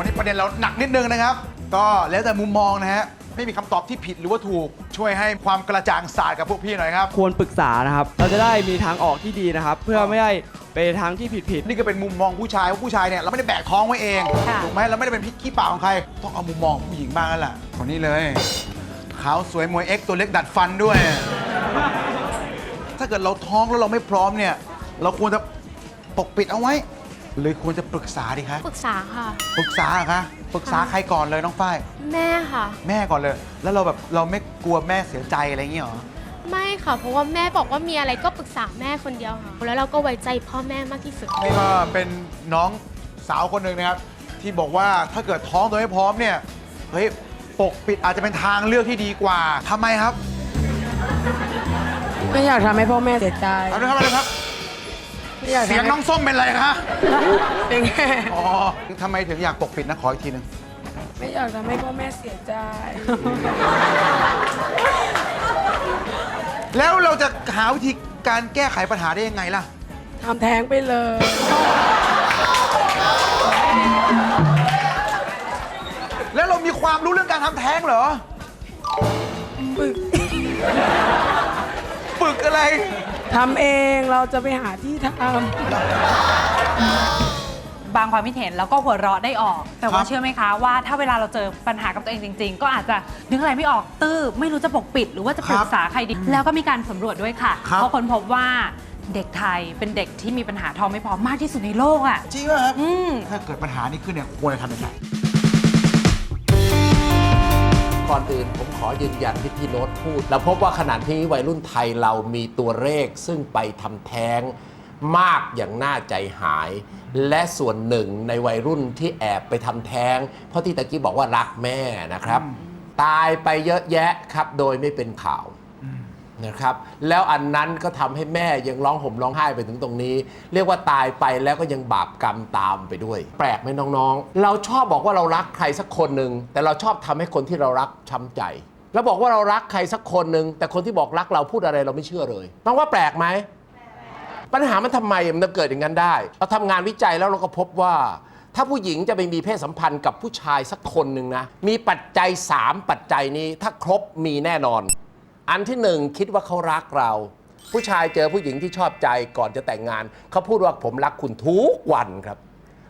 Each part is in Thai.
วันนี้ประเด็นเราหนักนิดนึงนะครับ ก็แล้วแต่มุมมองนะฮะไม่มีคำตอบที่ผิดหรือว่าถูกช่วยให้ความกระจ่างศาสตร์กับพวกพี่หน่อยครับ ควรปรึกษานะครับ เราจะได้มีทางออกที่ดีนะครับ เพื่อไม่ให้ไปทางที่ผิดผิดๆนี่ก็เป็นมุมมองผู้ชายว่าผู้ชายเนี่ยเราไม่ได้แบกท้องไว้เองค่ะ ถูกไหมเราไม่ได้เป็นพิษขี้ปากของใคร ต้องเอามุมมองผู้หญิงบ้างแล้วล่ะคนนี้เลยขาวสวยมวยเอ็กซ์ตัวเล็กดัดฟันด้วย ถ้าเกิดเราท้องแล้วเราไม่พร้อมเนี่ย เราควรจะปกปิดเอาไว้ หรือควรจะปรึกษาดีคะปรึกษาค่ะ ปรึกษาเหรอคะปรึกษาใครก่อนเลยน้องฝ้ายแม่ค่ะ แม่ก่อนเลย แล้วเราแบบเราไม่กลัวแม่เสียใจอะไรอย่างเงี้ยเหรอไม่ค่ะ เพราะว่าแม่บอกว่ามีอะไรก็ปรึกษาแม่คนเดียวค่ะ แล้วเราก็ไว้ใจพ่อแม่มากที่สุด นี่ก็เป็นน้องสาวคนหนึ่งนะครับ ที่บอกว่าถ้าเกิดท้องโดยไม่พร้อมเนี่ยเฮ้ยปกปิดอาจจะเป็นทางเลือกที่ดีกว่าทำไมครับไม่อยากทำให้พ่อแม่เสียใจ เอาเลยครับเอาเลยครับ ไม่อยากเสียงทำให้น้องส้มเป็นไรคะเสียงแม่อ๋อทำไมถึงอยากปกปิดนะขออีกทีหนึงไม่อยากทำให้พ่อแม่เสียใจ แล้วเราจะหาวิธีการแก้ไขปัญหาได้ยังไงล่ะ ทำแท้งไปเลย แล้วเรามีความรู้เรื่องการทำแท้งเหรอฝึก ฝึกอะไร ทำเองเราจะไปหาที่ทบางความคิดเห็นแล้วก็หัวเราะได้ออก แต่คว่ารับเชื่อไหมคะว่าถ้าเวลาเราเจอปัญหากับตัวเองจริง ๆ ก็อาจจะนึกอะไรไม่ออกตื้อไม่รู้จะปกปิด หรือว่าจะปรึกษาใครดี แล้วก็มีการสำรวจด้วยค่ะครับ เขาค้นพบว่าเด็กไทยเป็นเด็กที่มีปัญหาท้องไม่พร้อมมากที่สุดในโลกอะ จริงป่ะครับ อืม ถ้าเกิดปัญหานี้ขึ้นเนี่ยควรจะทำยังไง ขอยืนยันที่พี่โน้ตพูด เราพบว่าขณะที่วัยรุ่นไทยเรามีตัวเลขซึ่งไปทำแท้งมากอย่างน่าใจหาย และส่วนหนึ่งในวัยรุ่นที่แอบไปทำแท้ง เพราะที่ตะกี้บอกว่ารักแม่นะครับ ตายไปเยอะแยะครับโดยไม่เป็นข่าวนะครับแล้วอันนั้นก็ทำให้แม่ยังร้องห่มร้องไห้ไปถึงตรงนี้ เรียกว่าตายไปแล้วก็ยังบาปกรรมตามไปด้วย แปลกไหมน้องๆ เราชอบบอกว่าเรารักใครสักคนหนึ่งแต่เราชอบทำให้คนที่เรารักช้ำใจ แล้วบอกว่าเรารักใครสักคนหนึ่งแต่คนที่บอกรักเราพูดอะไรเราไม่เชื่อเลยน้องว่าแปลกไหมปัญหามันทำไมมันจะเกิดอย่างนั้นได้ เราทำงานวิจัยแล้วเราก็พบว่า ถ้าผู้หญิงจะไปมีเพศสัมพันธ์กับผู้ชายสักคนหนึ่งนะ มีปัจจัย 3 ปัจจัยนี้ถ้าครบมีแน่นอน อันที่หนึ่งคิดว่าเขารักเรา ผู้ชายเจอผู้หญิงที่ชอบใจก่อนจะแต่งงาน เขาพูดว่าผมรักคุณทุกวันครับ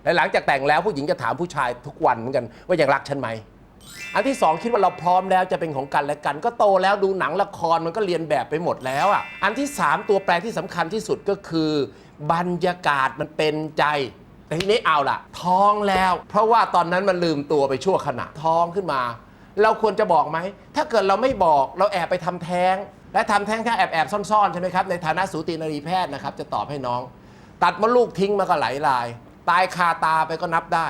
และหลังจากแต่งแล้วผู้หญิงจะถามผู้ชายทุกวันเหมือนกันว่ายังรักฉันไหม อันที่สองคิดว่าเราพร้อมแล้วจะเป็นของกันและกัน ก็โตแล้วดูหนังละครมันก็เรียนแบบไปหมดแล้วอะอันที่สามตัวแปรที่สำคัญที่สุดก็คือ บรรยากาศมันเป็นใจ แต่ทีนี้เอาล่ะ ท้องแล้ว เพราะว่าตอนนั้นมันลืมตัวไปชั่วขณะท้องขึ้นมา เราควรจะบอกไหม ถ้าเกิดเราไม่บอกเราแอบไปทำแท้ง และทำแท้งแท้งแอบแอบๆซ่อนๆใช่ไหมครับในฐานะสูตินรีแพทย์นะครับจะตอบให้น้อง ตัดมดลูกทิ้งมาก็ไหลลาย ตายคาตาไปก็นับได้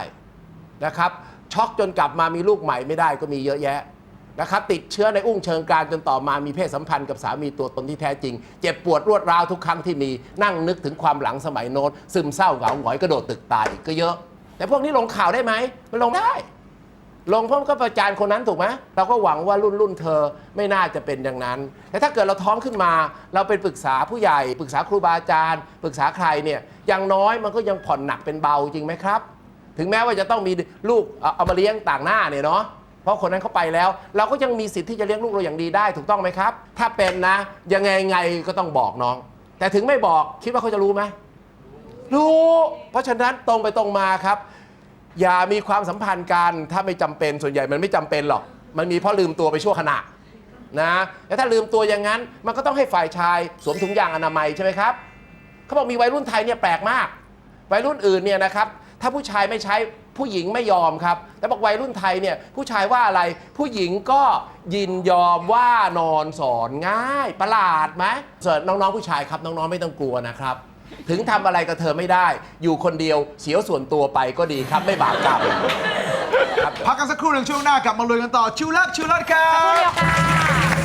นะครับ ช็อกจนกลับมามีลูกใหม่ไม่ได้ก็มีเยอะแยะนะครับติดเชื้อในอุ้งเชิงกรานจนต่อมามีเพศสัมพันธ์กับสามีตัวตนที่แท้จริง เจ็บปวดรวดร้าวทุกครั้งที่มีนั่งนึกถึงความหลังสมัยโน้นซึมเศร้าเหงาหงอยกระโดดตึกตายก็เยอะ แต่พวกนี้ลงข่าวได้ไหมมันลงได้ ลงเพราะมันก็ประจานคนนั้นถูกไหมเราก็หวังว่ารุ่นรุ่นเธอไม่น่าจะเป็นอย่างนั้น แต่ถ้าเกิดเราท้องขึ้นมา เราเป็นปรึกษาผู้ใหญ่ ปรึกษาครูบาอาจารย์ ปรึกษาใครเนี่ยอย่างน้อยมันก็ยังผ่อนหนักเป็นเบาจริงไหมครับ ถึงแม้ว่าจะต้องมีลูกเอาเอามาเลี้ยงต่างหน้าเนี่ยเนาะเพราะคนนั้นเขาไปแล้ว เราก็ยังมีสิทธิ์ที่จะเลี้ยงลูกเราอย่างดีได้ถูกต้องไหมครับ ถ้าเป็นนะ ยังไงไงก็ต้องบอกน้อง แต่ถึงไม่บอกคิดว่าเขาจะรู้ไหมรู้ เพราะฉะนั้นตรงไปตรงมาครับ อย่ามีความสัมพันธ์กันถ้าไม่จำเป็นส่วนใหญ่มันไม่จำเป็นหรอก มันมีเพราะลืมตัวไปชั่วขณะนะแล้วถ้าลืมตัวอย่างนั้นมันก็ต้องให้ฝ่ายชายสวมถุงยางอนามัยใช่ไหมครับเขาบอกมีวัยรุ่นไทยเนี่ยแปลกมาก วัยรุ่นอื่นเนี่ยนะครับ ถ้าผู้ชายไม่ใช้ผู้หญิงไม่ยอมครับ แต่บอกวัยรุ่นไทยเนี่ยผู้ชายว่าอะไรผู้หญิงก็ยินยอมว่านอนสอนง่าย ประหลาดไหมส่วนน้องๆผู้ชายครับน้องๆไม่ต้องกลัวนะครับ ถึงทำอะไรกับเธอไม่ได้ อยู่คนเดียวเสียวส่วนตัวไปก็ดีครับไม่บาปกรรมครับ พักกันสักครู่หนึ่งช่วงหน้ากลับมาลุยกันต่อชิวลัดชิวลัดครับ